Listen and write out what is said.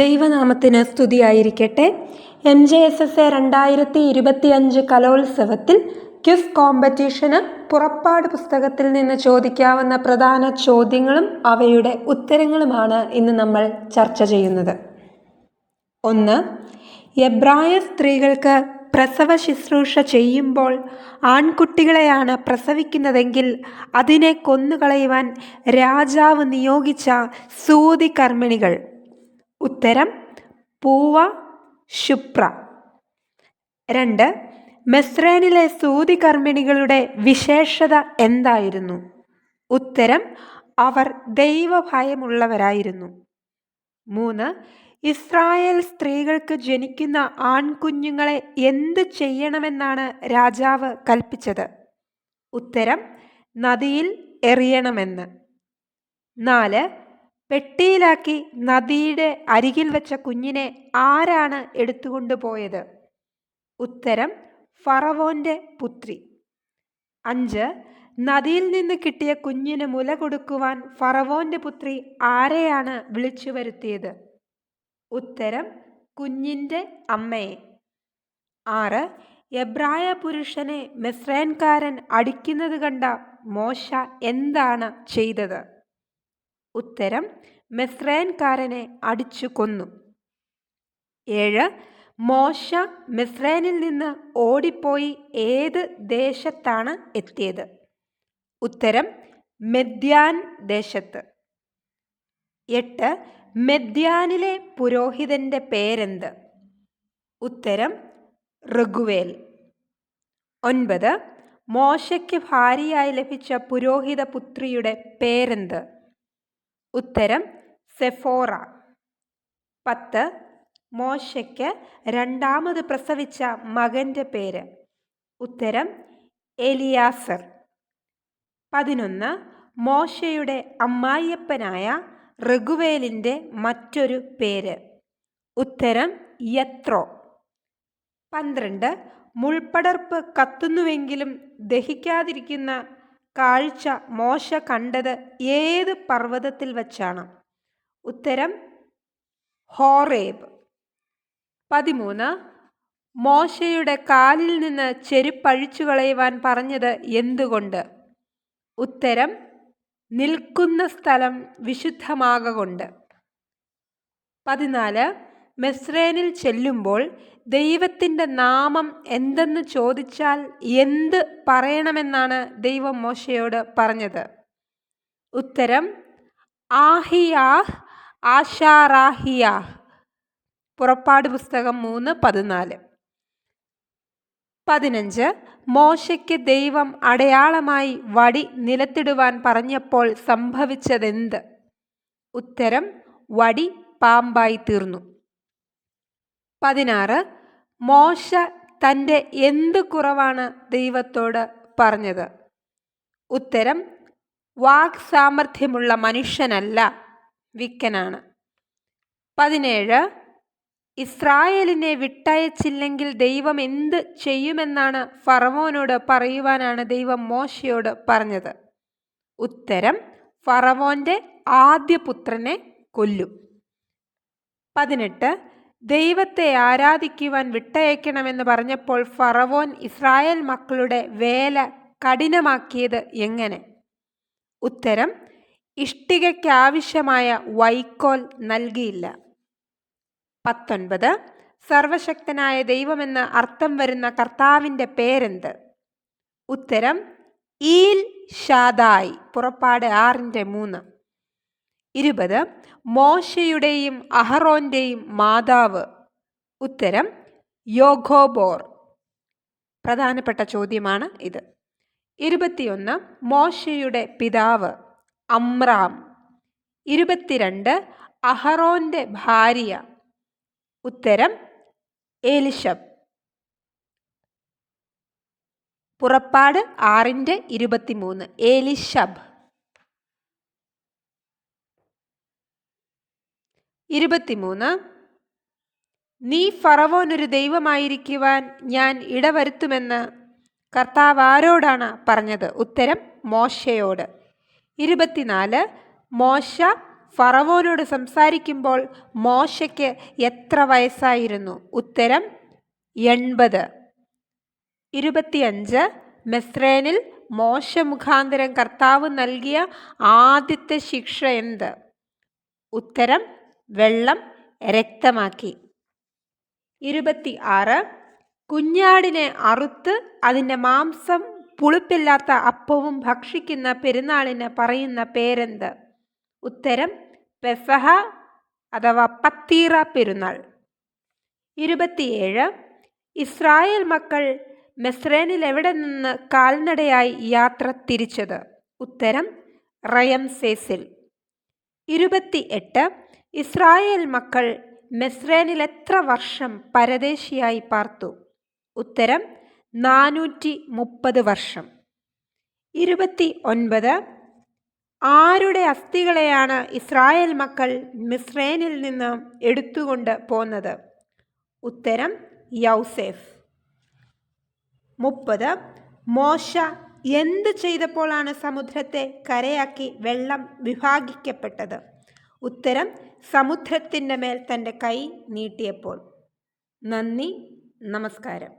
ദൈവനാമത്തിന് സ്തുതിയായിരിക്കട്ടെ. M J S S A രണ്ടായിരത്തി ഇരുപത്തിയഞ്ച് കലോത്സവത്തിൽ ക്വിസ് കോമ്പറ്റീഷന് പുറപ്പാട് പുസ്തകത്തിൽ നിന്ന് ചോദിക്കാവുന്ന പ്രധാന ചോദ്യങ്ങളും അവയുടെ ഉത്തരങ്ങളുമാണ് ഇന്ന് നമ്മൾ ചർച്ച ചെയ്യുന്നത്. ഒന്ന് എബ്രായ സ്ത്രീകൾക്ക് പ്രസവ ശുശ്രൂഷ ചെയ്യുമ്പോൾ ആൺകുട്ടികളെയാണ് പ്രസവിക്കുന്നതെങ്കിൽ അതിനെ കൊന്നുകളയുവാൻ രാജാവ് നിയോഗിച്ച സൂതി കർമ്മിണികൾ. ഉത്തരം പൂവ ശുപ്ര. രണ്ട് മെസ്രേനിലെ സൂതി കർമ്മിണികളുടെ വിശേഷത എന്തായിരുന്നു? ഉത്തരം അവർ ദൈവഭയമുള്ളവരായിരുന്നു. മൂന്ന് ഇസ്രായേൽ സ്ത്രീകൾക്ക് ജനിക്കുന്ന ആൺകുഞ്ഞുങ്ങളെ എന്ത് ചെയ്യണമെന്നാണ് രാജാവ് കൽപ്പിച്ചത്? ഉത്തരം നദിയിൽ എറിയണമെന്ന്. നാല് പെട്ടിയിലാക്കി നദിയുടെ അരികിൽ വെച്ച കുഞ്ഞിനെ ആരാണ് എടുത്തുകൊണ്ടുപോയത് ഉത്തരം ഫറവോന്റെ പുത്രി. അഞ്ച് നദിയിൽ നിന്ന് കിട്ടിയ കുഞ്ഞിന് മുല കൊടുക്കുവാൻ ഫറവോന്റെ പുത്രി ആരെയാണ് വിളിച്ചു വരുത്തിയത്? ഉത്തരം കുഞ്ഞിന്റെ അമ്മയെ. ആറ് എബ്രായ പുരുഷനെ മെസ്രേൻകാരൻ അടിക്കുന്നത് കണ്ട മോശ എന്താണ് ചെയ്തത്? ഉത്തരം മെസ്രേൻകാരനെ അടിച്ചു കൊന്നു. ഏഴ് മോശ മെസ്രേനിൽ നിന്ന് ഓടിപ്പോയി ഏത് ദേശത്താണ് എത്തിയത്? ഉത്തരം മെദ്യാൻ ദേശത്ത്. എട്ട് മെദ്യാനിലെ പുരോഹിതന്റെ പേരെന്ത്? ഉത്തരം ഋഗുവേൽ. ഒൻപത് മോശയ്ക്ക് ഭാര്യയായി ലഭിച്ച പുരോഹിത പുത്രിയുടെ പേരെന്ത്? ഉത്തരം സെഫോറ. പത്ത് മോശയ്ക്ക് രണ്ടാമത് പ്രസവിച്ച മകന്റെ പേര്. ഉത്തരം എലിയാസർ. പതിനൊന്ന് മോശയുടെ അമ്മായിയപ്പനായ റഘുവേലിന്റെ മറ്റൊരു പേര്. ഉത്തരം യത്രോ. പന്ത്രണ്ട് മുൾപ്പടർപ്പ് കത്തുന്നുവെങ്കിലും ദഹിക്കാതിരിക്കുന്ന കാഴ്ച മോശ കണ്ടത് ഏത് പർവതത്തിൽ വച്ചാണ്? ഉത്തരം ഹോറേബ്. പതിമൂന്ന് മോശയുടെ കാലിൽ നിന്ന് ചെരുപ്പഴിച്ചു കളയുവാൻ പറഞ്ഞത് എന്തുകൊണ്ട്? ഉത്തരം നിൽക്കുന്ന സ്ഥലം വിശുദ്ധമാകൊണ്ട് പതിനാല് മെസ്രേനിൽ ചെല്ലുമ്പോൾ ദൈവത്തിന്റെ നാമം എന്തെന്ന് ചോദിച്ചാൽ എന്ത് പറയണമെന്നാണ് ദൈവം മോശയോട് പറഞ്ഞത്? ഉത്തരം ആഹിയാഹ് ആശാറാഹിയാഹ് പുറപ്പാട് പുസ്തകം മൂന്ന് പതിനാല്. പതിനഞ്ച് മോശയ്ക്ക് ദൈവം അടയാളമായി വടി നിലത്തിടുവാൻ പറഞ്ഞപ്പോൾ സംഭവിച്ചതെന്ത്? ഉത്തരം വടി പാമ്പായി തീർന്നു. പതിനാറ് മോശ തന്റെ എന്ത് കുറവാണ് ദൈവത്തോട് പറഞ്ഞത്? ഉത്തരം വാക് സാമർഥ്യമുള്ള മനുഷ്യനല്ല വിക്കനാണ്. പതിനേഴ് ഇസ്രായേലിനെ വിട്ടയച്ചില്ലെങ്കിൽ ദൈവം എന്ത് ചെയ്യുമെന്നാണ് ഫറവോനോട് പറയുവാനാണ് ദൈവം മോശയോട് പറഞ്ഞത്? ഉത്തരം ഫറവോന്റെ ആദ്യ പുത്രനെ കൊല്ലും. പതിനെട്ട് ദൈവത്തെ ആരാധിക്കുവാൻ വിട്ടയക്കണമെന്ന് പറഞ്ഞപ്പോൾ ഫറവോൻ ഇസ്രായേൽ മക്കളുടെ വേല കഠിനമാക്കിയത് എങ്ങനെ? ഉത്തരം ഇഷ്ടികയ്ക്കാവശ്യമായ വൈക്കോൽ നൽകിയില്ല. പത്തൊൻപത് സർവശക്തനായ ദൈവമെന്ന് അർത്ഥം വരുന്ന കർത്താവിന്റെ പേരെന്ത്? ഉത്തരം ഈൽ ഷാദായി പുറപ്പാട് ആറിന്റെ മൂന്ന്. ഇരുപത്. മോശയുടെയും അഹറോന്റെയും മാതാവ്. ഉത്തരം യോഗോബോർ പ്രധാനപ്പെട്ട ചോദ്യമാണ് ഇത്. ഇരുപത്തിയൊന്ന്. മോശയുടെ പിതാവ് അമ്രാം. ഇരുപത്തിരണ്ട്. അഹറോന്റെ ഭാര്യ. ഉത്തരം ഏലിഷബ് പുറപ്പാട് ആറിന്റെ ഇരുപത്തിമൂന്ന്. ഏലിഷബ് ഇരുപത്തിമൂന്ന്. നീ ഫറവോനൊരു ദൈവമായിരിക്കുവാൻ ഞാൻ ഇടവരുത്തുമെന്ന് കർത്താവ് ആരോടാണ് പറഞ്ഞത്? ഉത്തരം മോശയോട്. ഇരുപത്തിനാല്. മോശ ഫറവോനോട് സംസാരിക്കുമ്പോൾ മോശയ്ക്ക് എത്ര വയസ്സായിരുന്നു? ഉത്തരം എൺപത്. ഇരുപത്തിയഞ്ച്. മെസ്രേനിൽ മോശ മുഖാന്തരം കർത്താവ് നൽകിയ ആദ്യത്തെ ശിക്ഷ എന്ത്? ഉത്തരം വെള്ളം രക്തമാക്കി. ഇരുപത്തി ആറ് കുഞ്ഞാടിനെ അറുത്ത് അതിന്റെ മാംസം പുളിപ്പില്ലാത്ത അപ്പവും ഭക്ഷിക്കുന്ന പെരുന്നാളിന് പറയുന്ന പേരെന്ത്? ഉത്തരം പെസഹ അഥവാ പത്തീറ പെരുന്നാൾ. ഇരുപത്തിയേഴ്. ഇസ്രായേൽ മക്കൾ മെസ്രേനിൽ എവിടെ നിന്ന് കാൽനടയായി യാത്ര തിരിച്ചത്? ഉത്തരം റയംസേസിൽ. ഇരുപത്തി എട്ട് ഇസ്രായേൽ മക്കൾ മെസ്രേനിൽ എത്ര വർഷം പരദേശിയായി പാർത്തു? ഉത്തരം നാനൂറ്റി മുപ്പത് വർഷം. ഇരുപത്തി ഒൻപത് ആരുടെ അസ്ഥികളെയാണ് ഇസ്രായേൽ മക്കൾ മിസ്രൈനിൽ നിന്ന് എടുത്തുകൊണ്ട് പോന്നത്? ഉത്തരം യൗസേഫ്. മുപ്പത്. മോശ എന്ത് ചെയ്തപ്പോഴാണ് സമുദ്രത്തെ കരയാക്കി വെള്ളം വിഭാഗിക്കപ്പെട്ടത്? ഉത്തരം സമുദ്രത്തിന്റെ മേൽ തന്റെ കൈ നീട്ടിയപ്പോൾ നന്ദി നമസ്കാരം.